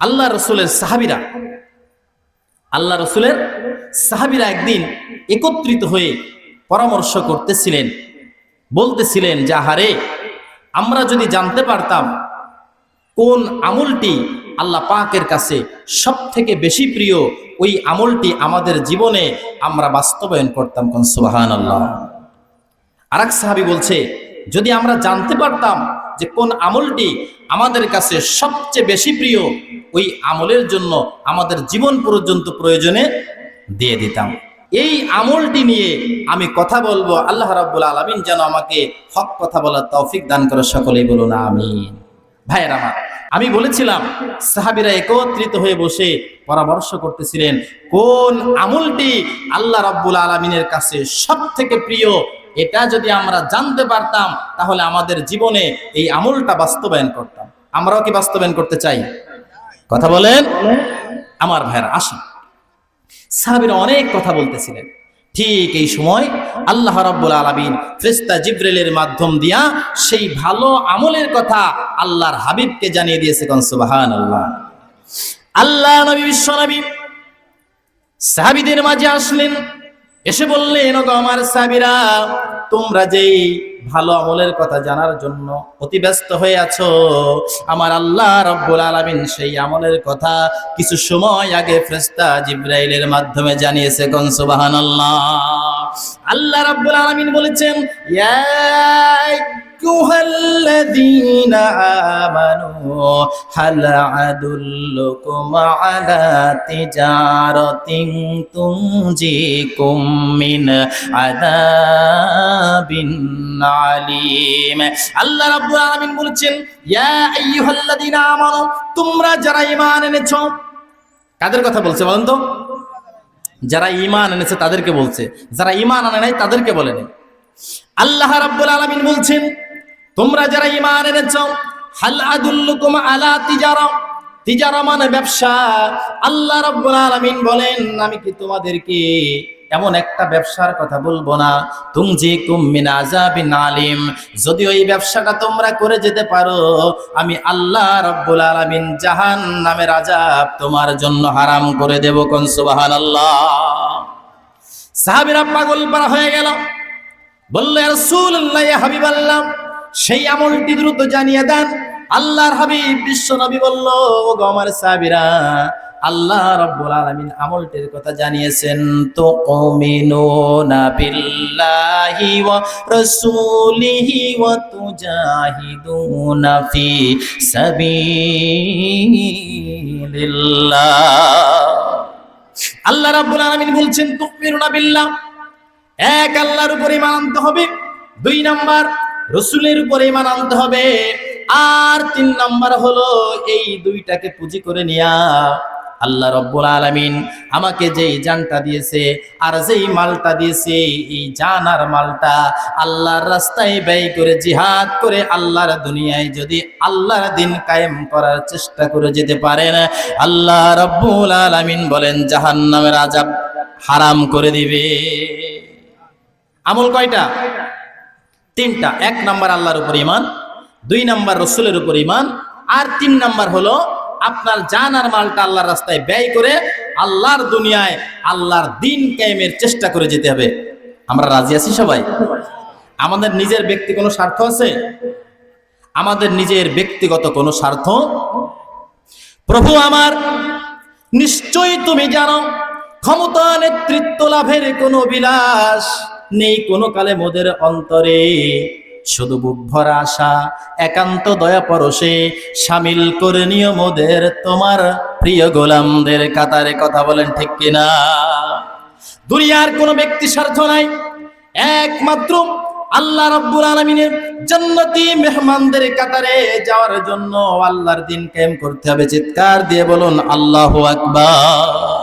আল্লাহ রসুলের সাহাবিরা, আল্লাহ রসুলের সাহাবিরা একদিন একত্রিত হয়ে পরামর্শ করতেছিলেন। বলতেছিলেন যে, আহারে, আমরা যদি জানতে পারতাম কোন আমলটি আল্লাহ পাকের কাছে সব থেকে বেশি প্রিয়, ওই আমলটি আমাদের জীবনে আমরা বাস্তবায়ন করতাম কোন? সুবাহান আল্লাহ আর এক সাহাবি বলছে, যদি আমরা জানতে পারতাম যে কোন আমলটি আমাদের কাছে সবচেয়ে বেশি প্রিয় ওই আমলের জন্য আমাদের জীবন পর্যন্ত প্রয়োজনে দিয়ে দিতাম। এই আমলটি নিয়ে আমি কথা বলব। আল্লাহ রাব্বুল আলামিন যেন আমাকে হক কথা বলার তৌফিক দান করে সকলেই বলুন আমি ভাইয়ের আমার, আমি বলেছিলাম, সাহাবিরা একত্রিত হয়ে বসে পরামর্শ করতেছিলেন, কোন আমলটি আল্লাহ রাব্বুল আলমিনের কাছে সব থেকে প্রিয়? এটা যদি আমরা জানতে পারতাম, তাহলে আমাদের জীবনে এই আমলটা বাস্তবায়ন করতাম। আমরাও কি বাস্তবায়ন করতে চাই? কথা বলেন। আমার ভাইয়ের, আসুন। সাহাবিরা অনেক কথা বলতেছিলেন। ঠিক এই সময় আল্লাহ রাব্বুল আলামিন ফেরেশতা জিব্রাইলের মাধ্যম দিয়া সেই ভালো আমলের কথা আল্লাহর হাবিবকে জানিয়ে দিয়েছে কোন সুবহানাল্লাহ। আল্লাহ নবী, বিশ্ব নবী সাহাবিদের মাঝে আসলেন। এসে বললেন, ওগো আমার সাবিরা, তোমরা যেই ভালো আমলের কথা জানার জন্য অতি ব্যস্ত হয়ে আছো, আমার আল্লাহ রব্বুল আলামিন সেই আমলের কথা কিছু সময় আগে ফেরেশতা জিব্রাইলের মাধ্যমে জানিয়েছে কনসুবাহান সুবহানাল্লাহ? আল্লাহ রব্বুল আলামিন বলেছেন আইয়ুহাল্লাযীনা আমানু হাল আদুল্লুকুম আলা তিজারাতিন তুনজিকুম মিন আযাবিন আলিম আল্লাহ রাব্বুল আলামিন বলেছেন ইয়া আইয়ুহাল্লাযীনা আমানু তোমরা যারা ঈমান এনেছো। কাদের কথা বলছে বলেন তো? যারা ঈমান এনেছে তাদেরকে বলছে। যারা ঈমান আনে নাই তাদেরকে বলেনি আল্লাহ রাব্বুল আলামিন বলছেন তোমরা যারা ইমান এনেছো, হাল আলা তিজারা। তিজারা মানে ব্যবসা। আল্লাহ রাব্বুল আলামিন বলেন, আমি কি তোমাদেরকে এমন একটা ব্যবসার কথা বলব না? তুমজি কুমিন আজাবিন আলিম। যদি ওই ব্যবসাটা তোমরা করে যেতে পারো, আমি আল্লাহ রব্বুল আলামিন জাহান নামের আজাব তোমার জন্য হারাম করে দেব কোন? সুবহানাল্লাহ। সাহাবীরা পাগল পারা হয়ে গেল। বললে রাসূলুল্লাহ, ইয়া হাবিবাল্লাহ সেই আমলটি দ্রুত জানিয়ে দেন। আল্লাহর হাবিব বিশ্ব নবী বলল ও গো আমার আল্লাহ রাব্বুল আলামিন আমলটির কথা জানিয়েছেন তো উমিনুনা বিল্লাহি ওয়া রাসূলিহি ওয়া তুজাহিদুনা ফি সাবিলিল্লাহ। আল্লাহ রাব্বুল আলামিন বলছেন, তুমিনুনা বিল্লাহ। এক আল্লাহর উপরে ইমান আনতে হবে। দুই নাম্বার রসুলের উপরে ইমান আনতে হবে। আর তিন নাম্বার হলো, এই দুইটাকে পুঁজি করে নিয়া। আল্লাহ রব্বুল আলামিন আমাকে যেই জানটা দিয়েছে আর যেই মালটা দিয়েছে, এই জান আর মালটা আল্লাহর রাস্তায় ব্যয় করে, জিহাদ করে আল্লাহর দুনিয়ায় যদি আল্লাহর দিন কায়েম করার চেষ্টা করে যেতে পারেন, আল্লাহ রব্বুল আলামিন বলেন, জাহান্নামের আজাব হারাম করে দিবে। আমল কয়টা? তিনটা, এক নাম্বার আল্লাহর উপর ইমান দুই নাম্বার রসুলের উপর ইমান আর তিন নাম্বার হলো আপনার জান আর মালটা আল্লাহর রাস্তায় ব্যয় করে আল্লাহর দুনিয়ায় আল্লাহর দিন কায়েমের চেষ্টা করে যেতে হবে। আমরা রাজি আছি সবাই? আমাদের নিজের ব্যক্তি কোনো স্বার্থ আছে? আমাদের নিজের ব্যক্তিগত কোনো স্বার্থ? প্রভু আমার, নিশ্চয়ই তুমি জানো, ক্ষমতা নেতৃত্ব লাভের কোনো বিলাস নেই কোনো কালে মোদের অন্তরে। শুধু বুক ভরা আশা, একান্ত দয়া পরশে সামিল করে নিও মোদের। তোমার প্রিয় গোলামদের কাতারে কথা বলেন ঠিক কিনা? দুনিয়ার কোনো ব্যক্তি স্বার্থ নাই। একমাত্র আল্লাহ রাব্বুল আলামিনের জান্নাতি মেহমানদের কাতারে যাওয়ার জন্য আল্লাহর দিন কায়েম করতে হবে। চিৎকার দিয়ে বলুন, আল্লাহু আকবার।